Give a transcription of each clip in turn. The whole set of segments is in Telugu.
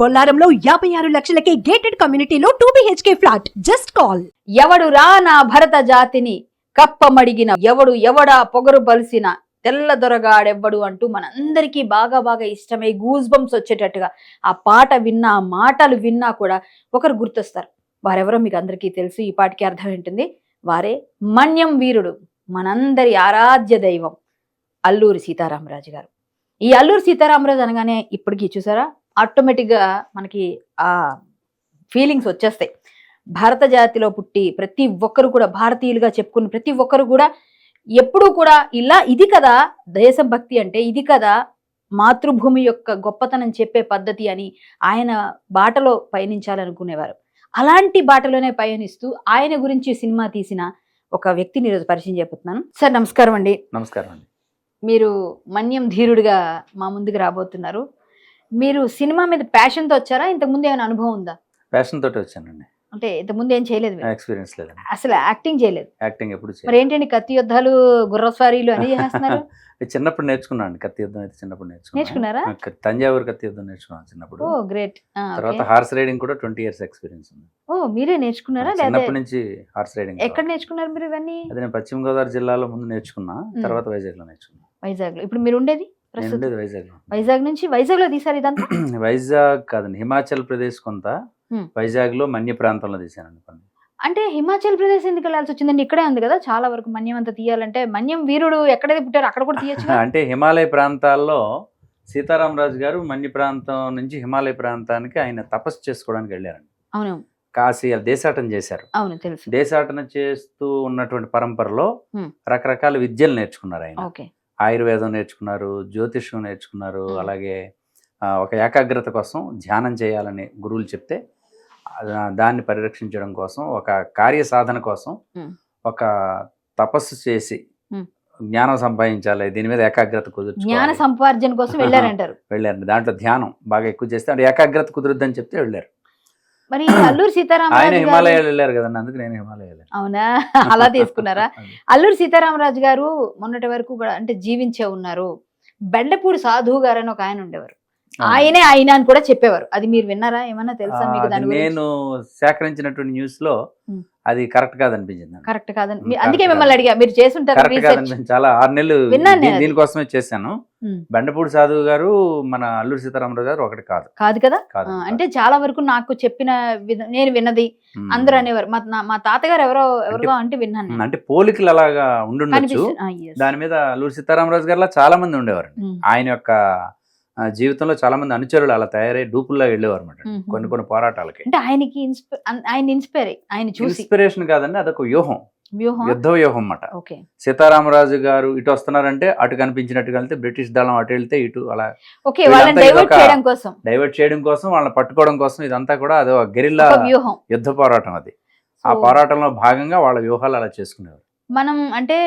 బొల్లారంలో యాభై ఆరు లక్షలకే గేటెడ్ కమ్యూనిటీలో two BHK flat just call ఎవడు రా నా భరత జాతిని కప్పమడిగిన ఎవడు ఎవడా పొగరు బలిసిన తెల్ల దొరగాడెవ్వడు అంటూ మనందరికీ బాగా బాగా ఇష్టమై గూజ్ బంప్స్ వచ్చేటట్టుగా ఆ పాట విన్నా ఆ మాటలు విన్నా కూడా ఒకరు గుర్తొస్తారు. వారెవరో మీకు అందరికీ తెలుసు ఈ పాటికి అర్థం ఏంటుంది వారే మన్యం వీరుడు మనందరి ఆరాధ్య దైవం అల్లూరి సీతారామరాజు గారు. ఈ అల్లూరి సీతారామరాజు అనగానే ఇప్పటికీ చూసారా? ఆటోమేటిక్గా మనకి ఆ ఫీలింగ్స్ వచ్చేస్తాయి. భారత జాతిలో పుట్టి ప్రతి ఒక్కరు కూడా భారతీయులుగా చెప్పుకున్న ప్రతి ఒక్కరు కూడా ఎప్పుడూ కూడా ఇలా ఇది కదా దేశభక్తి అంటే ఇది కదా మాతృభూమి యొక్క గొప్పతనం చెప్పే పద్ధతి అని ఆయన బాటలో పయనించాలనుకునేవారు. అలాంటి బాటలోనే పయనిస్తూ ఆయన గురించి సినిమా తీసిన ఒక వ్యక్తిని ఈరోజు పరిచయం చెబుతున్నాను సార్ నమస్కారం అండి. నమస్కారం అండి. మీరు మన్యం ధీరుడిగా మా ముందుకు రాబోతున్నారు. మీరు సినిమా మీద ప్యాషన్తో వచ్చారా? ఇంతకుముందు ఏమైనా అనుభవం ఉందా? ప్యాషన్ తోటి వచ్చానండి. అంటే ఇంతకుముందు ఏం చేయలేదు మీరు? ఎక్స్పీరియన్స్ లేదండి. అసలు యాక్టింగ్ చేయలేదు. యాక్టింగ్ ఎప్పుడు మరి చేయలేదు. ఏంటండి కత్తి యుద్ధాలు గుర్రస్వారీలు అని చేస్తున్నారు? చిన్నప్పుడు నేర్చుకున్నాను అండి కత్తి యుద్ధం అయితే చిన్నప్పుడు నేర్చుకున్నాను. నేర్చుకున్నారా? క- తంజావూరు కత్తి యుద్ధం నేర్చుకున్నాను చిన్నప్పుడు. ఓ గ్రేట్ తర్వాత హార్స్ రైడింగ్ కూడా ట్వంటీ ఇయర్స్ ఎక్స్పీరియన్స్ ఉంది. ఓ మీరే నేర్చుకున్నారా? లేదా చిన్నప్పటి నుంచి హార్స్ రైడింగ్ ఎక్కడ నేర్చుకున్నారు మీరు ఇవన్నీ? అది నేను పశ్చిమ గోదావరి జిల్లాలో ముందు నేర్చుకున్నా తర్వాత వైజాగ్లో నేర్చుకున్నా. వైజాగ్లో ఇప్పుడు మీరు ఉండేది? నేను ప్రస్తుతం. ఉండేది వైజాగ్ వైజాగ్ నుంచి వైజాగ్లో తీసారు ఇదంతా వైజాగ్ కాదండి హిమాచల్ ప్రదేశ్ కొంత. వైజాగ్లో మన్య ప్రాంతంలో తీసానండి పని అంటే హిమాచల్ ప్రదేశ్ ఎందుకు వెళ్ళాల్సి వచ్చిందండి? ఇక్కడే ఉంది కదా చాలా వరకు మన్యం అంతా తీయాలంటే మన్యం వీరుడు ఎక్కడైతే పుట్టారు అక్కడ కూడా తీయచ్చు అంటే హిమాలయ ప్రాంతాల్లో సీతారామరాజు గారు మన్య ప్రాంతం నుంచి హిమాలయ ప్రాంతానికి ఆయన తపస్సు చేసుకోవడానికి వెళ్ళారండి. అవును. కాశీ దేశాటన చేశారు. అవును తెలుసు. దేశాటన చేస్తూ ఉన్నటువంటి పరంపరలో. రకరకాల విద్యలు నేర్చుకున్నారు ఆయన. ఓకే. ఆయుర్వేదం నేర్చుకున్నారు జ్యోతిష్యం నేర్చుకున్నారు. అలాగే ఒక ఏకాగ్రత కోసం ధ్యానం చేయాలని గురువులు చెప్తే దాన్ని పరిరక్షించడం కోసం ఒక కార్య సాధన కోసం. ఒక తపస్సు చేసి. జ్ఞానం సంపాదించాలి దీని మీద ఏకాగ్రత జ్ఞాన కుదుర్చుకోవాలి సంపార్జన కోసం వెళ్ళారంటారు వెళ్ళారు దాంట్లో ధ్యానం బాగా ఎక్కువ చేస్తే ఏకాగ్రత కుదురుద్దని చెప్తే వెళ్ళారు మరి అల్లూరి సీతారామరాజు ఆయన హిమాలయాలు వెళ్ళారు కదండి అందుకు నేను హిమాలయాలు. అవునా అలా తీసుకున్నారా. అల్లూరి సీతారామరాజు గారు మొన్నటి వరకు కూడా అంటే జీవించే ఉన్నారు బెండపూడి సాధువు గారు అని ఒక ఆయన ఉండేవారు ఆయనే ఆయన అని కూడా చెప్పేవారు అది మీరు విన్నారా ఏమన్నా తెలుసా మీకు దాని నేను సేకరించినటువంటి న్యూస్లో. అది కరెక్ట్ కాదనిపించింది. కరెక్ట్ కాదని అందుకే. మిమ్మల్ని అడిగా మీరు చేస్తుంటారు చాలా ఆరు నెలలు. దీనికోసమే చేశాను. బెండపూడి సాధువు గారు మన అల్లూరి సీతారామరాజు గారు ఒకటి కాదు కాదు కదా అంటే చాలా వరకు నాకు చెప్పిన నేను విన్నది. అందరూ అనేవారు మా తాతగారు ఎవరో ఎవరో అంటే విన్నాను. నేను. అంటే పోలికలు అలాగా ఉండుండొచ్చు. దాని మీద అల్లూరి సీతారామరాజు గారిలా చాలా మంది ఉండేవారు. ఆయన యొక్క జీవితంలో చాలా మంది అనుచరులు అలా తయారై డూపుల్లా వెళ్ళేవారు అనమాట. కొన్ని కొన్ని పోరాటాలకి. అంటే ఆయనకి ఆయన ఇన్స్పైర్ ఆయన ఇన్స్పిరేషన్ కాదండి అదొక వ్యూహం. యుద్ధ వ్యూహం అన్నమాట సీతారామరాజు గారు ఇటు వస్తున్నారంటే అటు కనిపించినట్టు వెళ్తే బ్రిటిష్ దళం అటు వెళ్తే ఇటు అలా డైవర్ట్ చేయడం కోసం. డైవర్ట్ చేయడం కోసం వాళ్ళని పట్టుకోవడం కోసం ఇదంతా కూడా అదో గెరిల్లా యుద్ధ పోరాటం అది. ఆ పోరాటంలో భాగంగా వాళ్ళ వ్యూహాలు అలా చేసుకునేవారు. మనం అంటే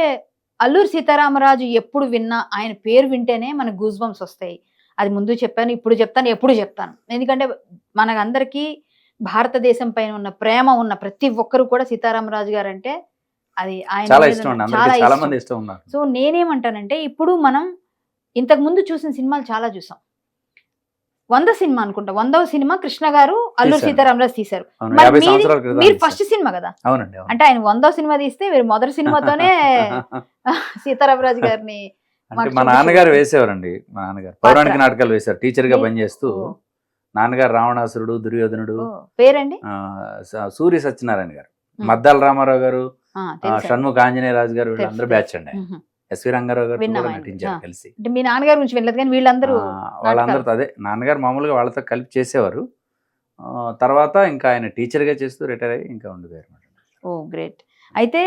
అల్లూరి సీతారామరాజు ఎప్పుడు విన్నా ఆయన పేరు వింటేనే మనకు గూస్ బంప్స్ వస్తాయి. అది ముందు చెప్పాను ఇప్పుడు చెప్తాను ఎప్పుడు చెప్తాను ఎందుకంటే మనకందరికీ భారతదేశం పైన ఉన్న ప్రేమ ఉన్న ప్రతి ఒక్కరు కూడా సీతారామరాజు గారు అంటే అది ఆయన చాలా మీద ఇష్టం ఉన్నారు సో నేనేమంటానంటే ఇప్పుడు మనం ఇంతకు ముందు చూసిన సినిమాలు చాలా చూసాం వంద సినిమా అనుకుంటా వందవ సినిమా కృష్ణ గారు అల్లూరి. సీతారామరాజు తీశారు మరి. ఫస్ట్ సినిమా కదా. అంటే ఆయన వందో సినిమా తీస్తే మీరు మొదటి సినిమాతోనే సీతారామరాజు గారిని అంటే మా. నాన్నగారు వేసేవారండి మా నాన్నగారు పౌరాణిక. నాటకాలు వేశారు టీచర్గా పనిచేస్తూ నాన్నగారు రావణాసురుడు దుర్యోధనుడు పేరండి సూర్య సత్యనారాయణ గారు. మద్దాల రామారావు గారు. షణ్ముఖ ఆంజనేయ రాజు గారు వీళ్ళందరూ బ్యాచ్ అండి. ఎస్వి రంగారావు గారు. నటించారు. కలిసి మీ నాన్నగారి గురించి వినలేదు కానీ వీళ్ళందరూ వాళ్ళందరితో అదే నాన్నగారు మామూలుగా వాళ్ళతో కలిపి చేసేవారు తర్వాత ఇంకా ఆయన టీచర్గా చేస్తూ రిటైర్ అయ్యి ఇంకా ఉండిపోయారు. Oh great. అయితే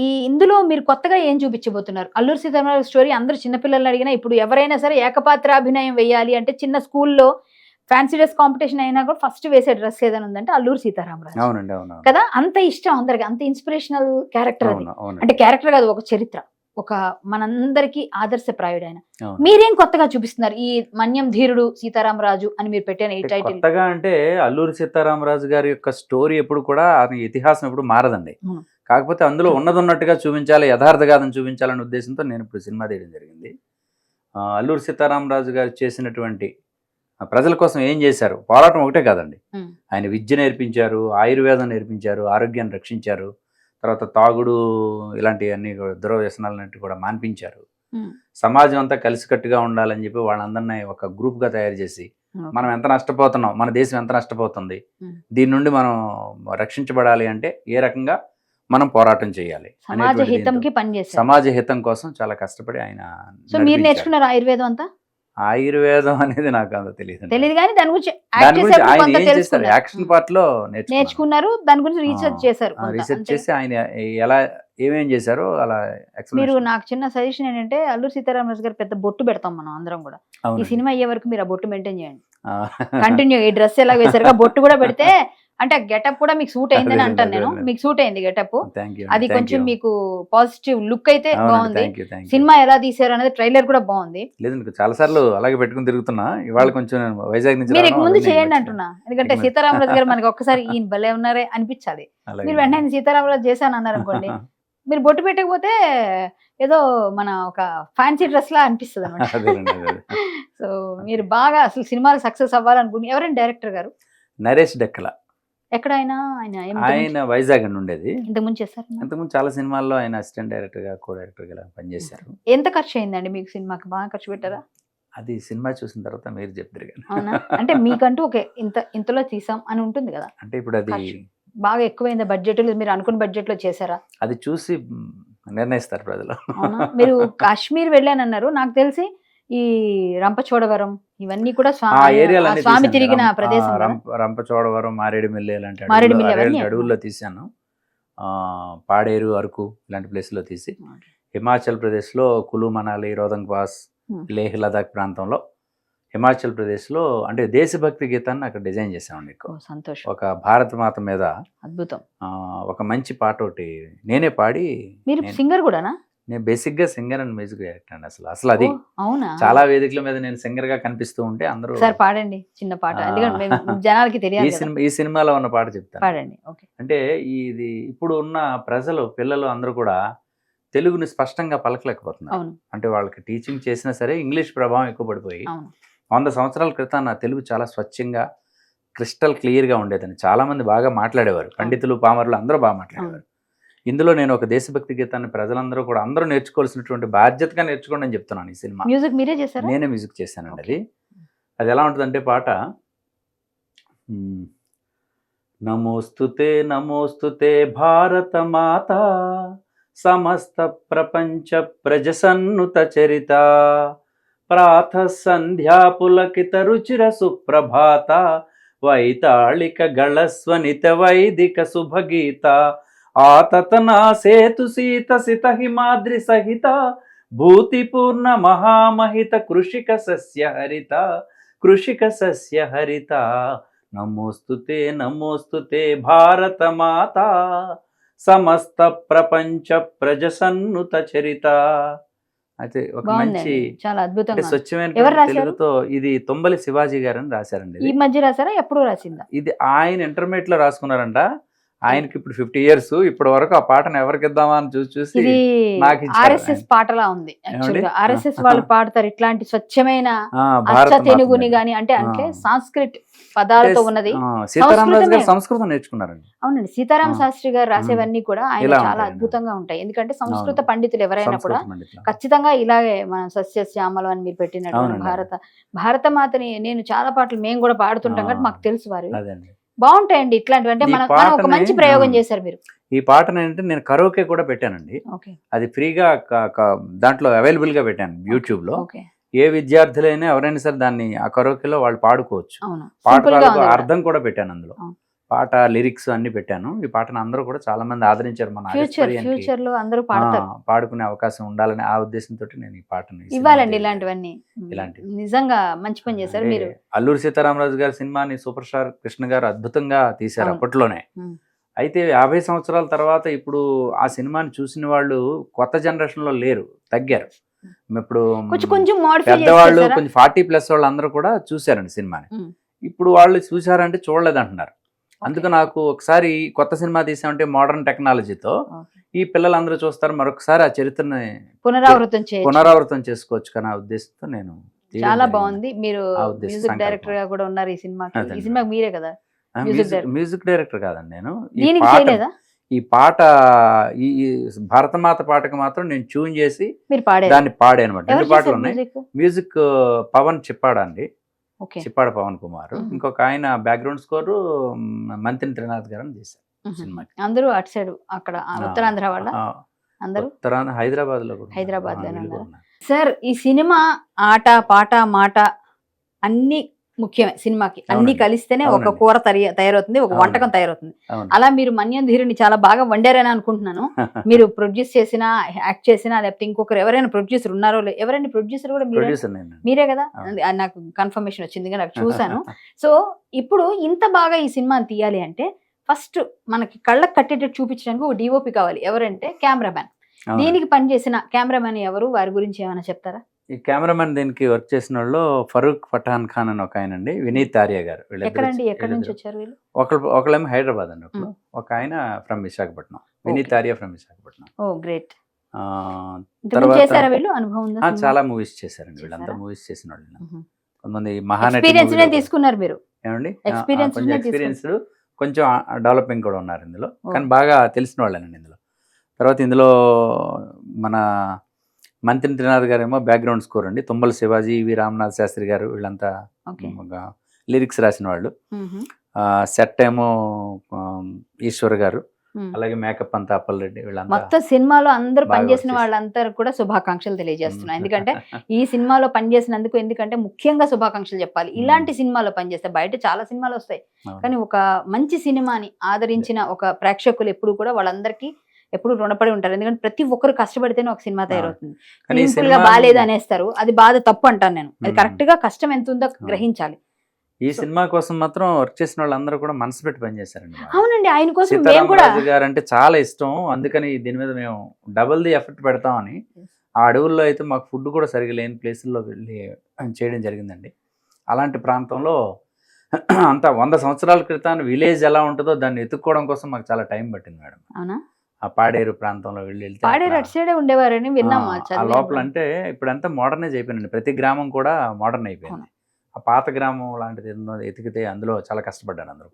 ఈ ఇందులో మీరు కొత్తగా ఏం చూపించబోతున్నారు? అల్లూరి సీతారామరాజు స్టోరీ అందరూ చిన్నపిల్లల్ని అడిగినా ఇప్పుడు ఎవరైనా సరే ఏకపాత్రాభినయం వేయాలి అంటే చిన్న స్కూల్లో ఫ్యాన్సీ డ్రెస్ కాంపిటీషన్ అయినా కూడా ఫస్ట్ వేసే డ్రెస్ ఏదైనా ఉందంటే అల్లూరి సీతారామరాజు. అవునండి అవును కదా? అంత ఇష్టం అందరికి అంత ఇన్స్పిరేషనల్ క్యారెక్టర్ అంటే క్యారెక్టర్ కాదు ఒక చరిత్ర. ఒక మనందరికి ఆదర్శప్రాయుడు ఆయన. మీరేం కొత్తగా చూపిస్తున్నారు? ఈ మన్యం ధీరుడు సీతారామరాజు అని మీరు పెట్టిన ఈ అంటే టైటిల్. కొత్తగా అంటే అల్లూరి సీతారామరాజు గారి యొక్క స్టోరీ ఎప్పుడు కూడా ఆయన ఇతిహాసం ఎప్పుడు మారదండి. కాకపోతే అందులో ఉన్నది ఉన్నట్టుగా చూపించాలి యథార్థ గాథను చూపించాలనే ఉద్దేశంతో నేను ఇప్పుడు సినిమా తీయడం జరిగింది. అల్లూరి సీతారామరాజు గారు చేసినటువంటి ప్రజల కోసం ఏం చేశారు? పోరాటం ఒకటే కాదండి. ఆయన విద్య నేర్పించారు ఆయుర్వేదం నేర్పించారు ఆరోగ్యాన్ని రక్షించారు. తర్వాత తాగుడు ఇలాంటివన్నీ కూడా దురవ్యసనాలన్నిటి కూడా మాన్పించారు. సమాజం అంతా కలిసికట్టుగా ఉండాలని చెప్పి వాళ్ళందరినీ ఒక గ్రూప్గా తయారు చేసి. మనం ఎంత నష్టపోతున్నాం మన దేశం ఎంత నష్టపోతుంది. దీని నుండి మనం రక్షించబడాలి అంటే ఏ రకంగా మనం పోరాటం చేయాలి సమాజ హితం కోసం చాలా కష్టపడి ఆయన సో మీరు. నేర్చుకున్నారు ఆయుర్వేదం అంతా ఆయుర్వేదం అనేది నాకు అంత తెలియదు తెలియదు కానీ దాని గురించి. యాక్షన్ పార్ట్లో నేర్చుకున్నారు దాని గురించి రీసెర్చ్ చేశారు. రీసెర్చ్. చేసి ఆయన ఎలా ఏమేం చేశారో అలా మీరు. నాకు చిన్న సజెషన్ ఏంటంటే అల్లూరు సీతారామరాజు గారు పెద్ద బొట్టు పెడతాం మనం అందరం కూడా ఈ. సినిమా అయ్యే వరకు మీరు ఆ బొట్టు మెయింటైన్ చేయండి. కంటిన్యూ ఈ డ్రెస్ ఎలా వేసారు బొట్టు కూడా పెడితే అంటే గెటప్ కూడా మీకు సూట్ అయిందని అంటాను నేను. మీకు సూట్ అయింది గెటప్ అది కొంచెం. మీకు పాజిటివ్ లుక్ అయితే బాగుంది. సినిమా ఎలా తీసారు అనేది ట్రైలర్ కూడా బాగుంది లేదండి చాలా సార్లు అలాగే పెట్టుకుని తిరుగుతున్నా ఇవాళ కొంచెం వైజాగ్ నుంచి మీరు ముందు చేయండి. అంటున్నా ఎందుకంటే. సీతారామరాజు గారు మనకి ఒక్కసారి ఈయన భలే ఉన్నారే అనిపించాలి. మీరు వెంటనే సీతారామరాజు చేశాను అన్నారు అనుకోండి మీరు బొట్టు పెట్టకపోతే ఏదో మన ఒక ఫ్యాన్సీ డ్రెస్ లా అనిపిస్తుంది అనమాట. సో మీరు బాగా అసలు సినిమాలు సక్సెస్ అవ్వాలనుకుంటే ఎవరైనా డైరెక్టర్ గారు నరేష్ డెక్కల ఎక్కడైనా ఆయన వైజాగ్ అండి ఉండేది. ఇంతకుముందు చేశారు? చాలా సినిమాల్లో ఆయన అసిస్టెంట్ డైరెక్టర్గా కో డైరెక్టర్గా పనిచేశారు ఎంత ఖర్చు అయిందండి మీకు సినిమాకి? బాగా ఖర్చు పెట్టారా? అది సినిమా చూసిన తర్వాత మీరు చెప్తారు అవునా? అంటే మీకంటూ ఒక ఇంత ఇంతలో తీసాం అని ఉంటుంది కదా. అంటే ఇప్పుడు అది. బాగా ఎక్కువైంది? బడ్జెట్ మీరు అనుకున్న బడ్జెట్లో చేశారా? అది చూసి నిర్ణయిస్తారు ప్రజలు. అవునా? మీరు కాశ్మీర్ వెళ్ళానన్నారు. నాకు తెలిసి ఈ రంపచోడవరం ఇవన్నీ కూడా స్వామి. తిరిగిన ప్రదేశం రంపచోడవరం మారేడుమిల్లి ఇలాంటి అడవుల్లో- తీశాను. ఆ, పాడేరు అరకు ఇలాంటి ప్లేస్లో తీసి హిమాచల్ ప్రదేశ్లో కులు మనాలి రోదంగ్ పాస్. లేహ్ లదాఖ్ ప్రాంతంలో హిమాచల్ ప్రదేశ్లో అంటే దేశభక్తి గీతాన్ని అక్కడ డిజైన్ చేసామండి ఎక్కువ. సంతోషం. ఒక భారత మాత మీద అద్భుతం. ఒక మంచి పాట ఒకటి నేనే పాడి మీరు సింగర్ కూడానా? నేను బేసిక్గా సింగర్ అండ్ మ్యూజిక్ డైరెక్టర్ అండి అసలు అసలు అది. అవునా? చాలా వేదికల మీద నేను సింగర్గా కనిపిస్తూ ఉంటే అందరూ సార్ పాడండి చిన్న పాట. జనాలకి ఈ తెలియాలి కదా. సినిమా ఈ సినిమాలో ఉన్న పాట చెప్తాను. పాడండి ఓకే. అంటే ఇది ఇప్పుడు ఉన్న ప్రజలు పిల్లలు అందరూ కూడా తెలుగుని స్పష్టంగా పలకలేకపోతున్నారు. అంటే వాళ్ళకి టీచింగ్ చేసినా సరే ఇంగ్లీష్ ప్రభావం ఎక్కువ పడిపోయి వంద సంవత్సరాల క్రితం నా తెలుగు చాలా స్వచ్ఛంగా క్రిస్టల్ క్లియర్గా ఉండేదని. చాలా మంది బాగా మాట్లాడేవారు. పండితులు పామరులు అందరూ బాగా మాట్లాడేవారు. ఇందులో నేను ఒక దేశభక్తి గీతాన్ని ప్రజలందరూ కూడా అందరూ నేర్చుకోవాల్సినటువంటి బాధ్యతగా నేర్చుకోండి అని చెప్తున్నాను ఈ సినిమా. మ్యూజిక్ మీరే చేశారా? నేనే మ్యూజిక్ చేశానండి అది. అది ఎలా ఉంటుందంటే పాట నమోస్తుతే నమోస్తుతే భారత మాత సమస్త ప్రపంచ ప్రజసన్నుత చరిత ప్రాత సంధ్యా పులకిత రుచిర సుప్రభాత వైతాళిక గళస్వనిత వైదిక శుభగీత ఆతతనా సేతు సీత సిత హిమాద్రి సహిత భూతిపూర్ణ మహామహిత కృషిక సస్య హరిత కృషిక సస్య హరిత నమోస్తుతే నమోస్తుతే భారత మాత సమస్త ప్రపంచ ప్రజసన్నుత చరిత అయితే ఒక మంచి చాలా. ఎవరు స్వచ్ఛమైన? తెలుగుతో ఇది తొంబలి శివాజీ గారు అని రాశారండి ఈ. మధ్య రాసారా ఎప్పుడు రాసిందా ఇది ఆయన ఇంటర్మీడియట్లో రాసుకున్నారంట ఆయనకి ఇప్పుడు ఫిఫ్టీ ఇయర్స్ ఇప్పటి వరకు ఆ పాటను ఎవరికి ఇద్దామా అని చూసి చూసి నాకు ఆర్ఎస్ఎస్ పాటలా ఉంది? ఆర్ఎస్ఎస్ వాళ్ళు పాడతారు ఇట్లాంటి స్వచ్ఛమైన అచ్చ తెలుగుని. గాని అంటే అంటే ఆ. సాంస్క్రిట్ పదాలతో ఉన్నది. సంస్కృతం నేర్చుకున్నారండి అవునండి సీతారామ ఆ. శాస్త్రి గారు రాసేవన్నీ కూడా ఆయన చాలా. అద్భుతంగా ఉంటాయి ఎందుకంటే సంస్కృత. పండితులు ఎవరైనా కూడా సంస్కృతం. ఖచ్చితంగా ఇలాగే మన సస్యశ్యామలం అని మీరు పెట్టినట్టు. భారత భారత మాతని నేను చాలా పాటలు మేము కూడా పాడుతుంటాం. కాబట్టి మాకు తెలుసు వారు బాగుంటాయండి ఇట్లాంటివి అంటే మన ఒక మంచి ప్రయోగం. చేశారు మీరు. ఈ పాటను ఏంటంటే నేను కరోకే కూడా పెట్టానండి. అది ఫ్రీగా దాంట్లో అవైలబుల్గా పెట్టాను యూట్యూబ్లో ఏ విద్యార్థులైనా ఎవరైనా సరే దాన్ని ఆ కరోకేలో వాళ్ళు పాడుకోవచ్చు. పాట అర్థం కూడా పెట్టాను అందులో. పాట లిరిక్స్ అన్ని పెట్టాను. ఈ పాటను అందరూ కూడా చాలా మంది ఆదరించారు. మన ఫ్యూచర్లో అందరూ పాడుకునే అవకాశం ఉండాలని ఆ ఉద్దేశంతో నేను ఈ పాటను ఇవ్వాలండి ఇలాంటివన్నీ. ఇలాంటివి. నిజంగా మంచి పని చేశారు మీరు. అల్లూరి సీతారామరాజు గారి సినిమాని సూపర్ స్టార్ కృష్ణ గారు అద్భుతంగా తీశారు. అప్పట్లోనే. అయితే యాభై సంవత్సరాల తర్వాత ఇప్పుడు ఆ సినిమాని చూసిన వాళ్ళు కొత్త జనరేషన్లో లేరు తగ్గారు. ఇప్పుడు కొంచెం పెద్దవాళ్ళు కొంచెం ఫార్టీ ప్లస్ వాళ్ళు అందరూ కూడా చూశారండి సినిమాని. ఇప్పుడు వాళ్ళు చూసారంటే చూడలేదు అంటున్నారు అందుకు నాకు ఒకసారి కొత్త సినిమా తీసామంటే మోడర్న్ టెక్నాలజీతో ఈ పిల్లలందరూ చూస్తారు మరొకసారి ఆ చరిత్రని పునరావృతం పునరావృతం చేసుకోవచ్చు కానీ ఆ ఉద్దేశంతో నేను చాలా. బాగుంది. మీరు మ్యూజిక్. డైరెక్టర్గా కూడా ఉన్నారు ఈ సినిమాకి. అదే. ఈ సినిమాకి మీరే కదా? Music director. కాదండి నేను. ఈ పాట ఈ భరతమాత పాటకు మాత్రం నేను ట్యూన్ చేసి దాన్ని పాడే అనమాట రెండు పాటలు ఉన్నాయి. మ్యూజిక్? పవన్ చిప్పాడ అండి? ఓకే చిప్పాడ పవన్ కుమార్. ఇంకొక ఆయన బ్యాక్గ్రౌండ్ స్కోర్ మంత్రి త్రినాథ్ గారు అని చేశారు సినిమాకి. అందరూ అటు సైడ్ అక్కడ ఉత్తరాంధ్ర వాళ్ళ అందరూ ఉత్తరాంధ్ర హైదరాబాద్లో. హైదరాబాద్. సార్ ఈ సినిమా ఆట పాట మాట అన్ని ముఖ్యమే సినిమాకి. అన్ని. కలిస్తేనే ఒక. కూర తయారవుతుంది ఒక వంటకం. తయారవుతుంది. అలా మీరు మన్యం ధీరుని చాలా బాగా వండారని అనుకుంటున్నాను. మీరు ప్రొడ్యూస్ చేసినా యాక్ట్ చేసినా లేకపోతే ఇంకొకరు ఎవరైనా ప్రొడ్యూసర్ ఉన్నారో ఎవరైనా ప్రొడ్యూసర్ కూడా మీరే? కదా? నాకు కన్ఫర్మేషన్ వచ్చింది నాకు చూశాను. సో ఇప్పుడు ఇంత బాగా ఈ సినిమాని తీయాలి అంటే ఫస్ట్ మనకి కళ్ళకు కట్టేటట్టు చూపించడానికి ఒక డిఓపి కావాలి. ఎవరంటే కెమెరామ్యాన్. దీనికి పనిచేసిన కెమెరామ్యాన్ ఎవరు? వారి గురించి ఏమైనా చెప్తారా? ఈ కెమెరామెన్ దీనికి వర్క్ చేసిన వాళ్ళు ఫరూక్ పఠాన్ ఖాన్ అని ఒక ఆయన అండి వినీత్ ఆర్య గారు ఒకళ్ళు ఒకళ్ళేమో హైదరాబాద్ అండి ఒకళ్ళు. ఒక ఆయన from Visakhapatnam. Vineeth Arya from Visakhapatnam. Oh great. తర్వాత-? చాలా మూవీస్ చేశారండి వీళ్ళంతా? మూవీస్ చేసిన వాళ్ళు. కొంతమంది మహానటి తీసుకున్నారు మీరు. ఏమండి? ఎక్స్పీరియన్స్ కొంచెం డెవలపింగ్ కూడా ఉన్నారు ఇందులో. కానీ బాగా తెలిసిన వాళ్ళేనండి ఇందులో. తర్వాత ఇందులో మన మంత్రి త్రినాథ్ గారు ఏమో బ్యాక్గ్రౌండ్ స్కోర్ అండి. తుమ్మల శివాజీ వి రామనాథ్ శాస్త్రి గారు వీళ్ళంతా లిరిక్స్ రాసిన వాళ్ళు. సెట్ ఏమో ఈశ్వర్ గారు. అలాగే మేకప్ అంతా అప్పలరెడ్డి మొత్తం సినిమాలో అందరూ పనిచేసిన వాళ్ళందరూ కూడా శుభాకాంక్షలు తెలియజేస్తున్నాను ఎందుకంటే ఈ సినిమాలో పనిచేసినందుకు ఎందుకంటే ముఖ్యంగా శుభాకాంక్షలు చెప్పాలి. ఇలాంటి సినిమాలో పనిచేస్తే బయట చాలా సినిమాలు వస్తాయి. కానీ ఒక మంచి సినిమాని ఆదరించిన ఒక ప్రేక్షకులు ఎప్పుడు కూడా వాళ్ళందరికీ ఎప్పుడు రుణపడి ఉంటారు. ఎందుకంటే ప్రతి ఒక్కరు కష్టపడితేనే ఒక సినిమా తయారవుతుంది. సింపుల్గా బాగాలేదు అనేస్తారు. అది బాధ తప్పు అంటాను నేను. అది. కరెక్ట్గా కష్టం ఎంత ఉందో గ్రహించాలి. ఈ సినిమా కోసం మాత్రం వర్క్ చేసిన వాళ్ళందరూ కూడా మనసు పెట్టి పనిచేశారండి. అవునండి. ఆయన కోసం మేము కూడా గారు అంటే చాలా ఇష్టం. అందుకని దీని మీద మేము డబుల్ ది ఎఫర్ట్ పెడతామని. ఆ అడవుల్లో అయితే మాకు ఫుడ్ కూడా సరిగా లేని ప్లేసుల్లో వెళ్ళి చేయడం జరిగిందండి. అలాంటి ప్రాంతంలో అంత వంద సంవత్సరాల క్రితం విలేజ్ ఎలా ఉంటుందో దాన్ని ఎత్తుక్కోవడం కోసం మాకు చాలా టైం పట్టింది మేడం. అవునా? ఆ పాడేరు ప్రాంతంలో వెళ్ళి వెళ్తే పాడేరు అటు సైడే ఉండేవారని విన్నాము ఆ. లోపల అంటే ఇప్పుడంతా మోడర్నైజ్ అయిపోయిందండి ప్రతి గ్రామం కూడా మోడర్న్ అయిపోయింది. ఆ పాత గ్రామం లాంటిది ఎతికితే అందులో చాలా కష్టపడ్డాను అందరూ.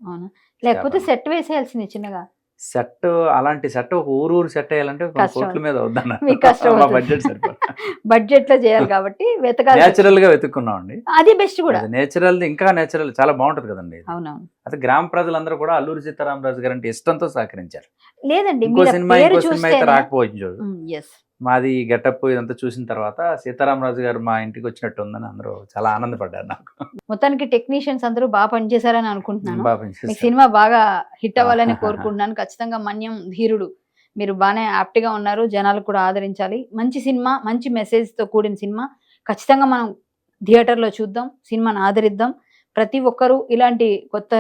లేకపోతే. సెట్ వేసేయాల్సింది చిన్నగా. సెట్ అలాంటి సెట్ ఒక ఊరు ఊరు సెట్ అయ్యాలంటే. కోట్ల మీద అవుద్దన్న మీకు కష్టం. బడ్జెట్ బడ్జెట్లో చేయాలి కాబట్టి వెతకాలి. నేచురల్గా వెతుక్కున్నామండి. అది బెస్ట్ కూడా. నేచురల్ ఇంకా నేచురల్ చాలా బాగుంటది కదండి. అవునవును. అయితే గ్రామ ప్రజలందరూ కూడా అల్లూరి సీతారామరాజు గారు అంటే ఇష్టంతో సహకరించారు. లేదండి సినిమా రాకపోవచ్చు మాది గెటప్ ఇదంతా చూసిన తర్వాత సీతారామరాజు గారు మా ఇంటికి వచ్చినట్టు ఉందని అందరూ చాలా ఆనందపడ్డారు నాకు. మొత్తానికి టెక్నీషియన్స్ అందరూ బాగా పనిచేశారని అనుకుంటున్నాను. బాగా మీకు. సినిమా బాగా హిట్ అవ్వాలని కోరుకుంటున్నాను. ఖచ్చితంగా మన్యం ధీరుడు. మీరు బాగానే యాప్ట్గా ఉన్నారు. జనాలు కూడా ఆదరించాలి. మంచి సినిమా మంచి మెసేజ్తో కూడిన సినిమా. ఖచ్చితంగా మనం థియేటర్లో చూద్దాం సినిమాని ఆదరిద్దాం. ప్రతి ఒక్కరూ ఇలాంటి కొత్త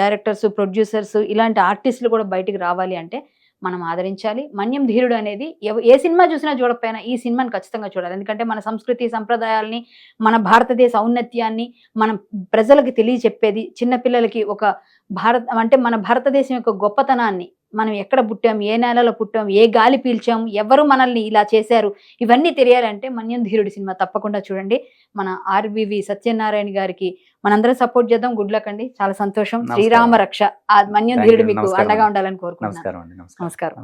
డైరెక్టర్స్ ప్రొడ్యూసర్స్ ఇలాంటి ఆర్టిస్టులు కూడా బయటికి రావాలి అంటే మనం ఆదరించాలి. మన్యం ధీరుడు అనేది ఏ సినిమా చూసినా చూడకపోయినా ఈ సినిమాని ఖచ్చితంగా చూడాలి. ఎందుకంటే మన సంస్కృతి సంప్రదాయాల్ని మన భారతదేశ ఔన్నత్యాన్ని మనం ప్రజలకు తెలియచెప్పేది చిన్నపిల్లలకి ఒక భారత్ అంటే మన భారతదేశం యొక్క గొప్పతనాన్ని మనం ఎక్కడ పుట్టాం ఏ నేలలో పుట్టాం ఏ గాలి పీల్చాం ఎవరు మనల్ని ఇలా చేశారు ఇవన్నీ తెలియాలంటే మన్యం ధీరుడి సినిమా తప్పకుండా చూడండి. మన ఆర్వివి సత్యనారాయణ గారికి మనందరం సపోర్ట్ చేద్దాం. గుడ్ లక్ అండి. చాలా సంతోషం. శ్రీరామ రక్ష ఆ మన్యం ధీరుడు. మీకు. అండగా ఉండాలని కోరుకుంటున్నాను. నమస్కారం.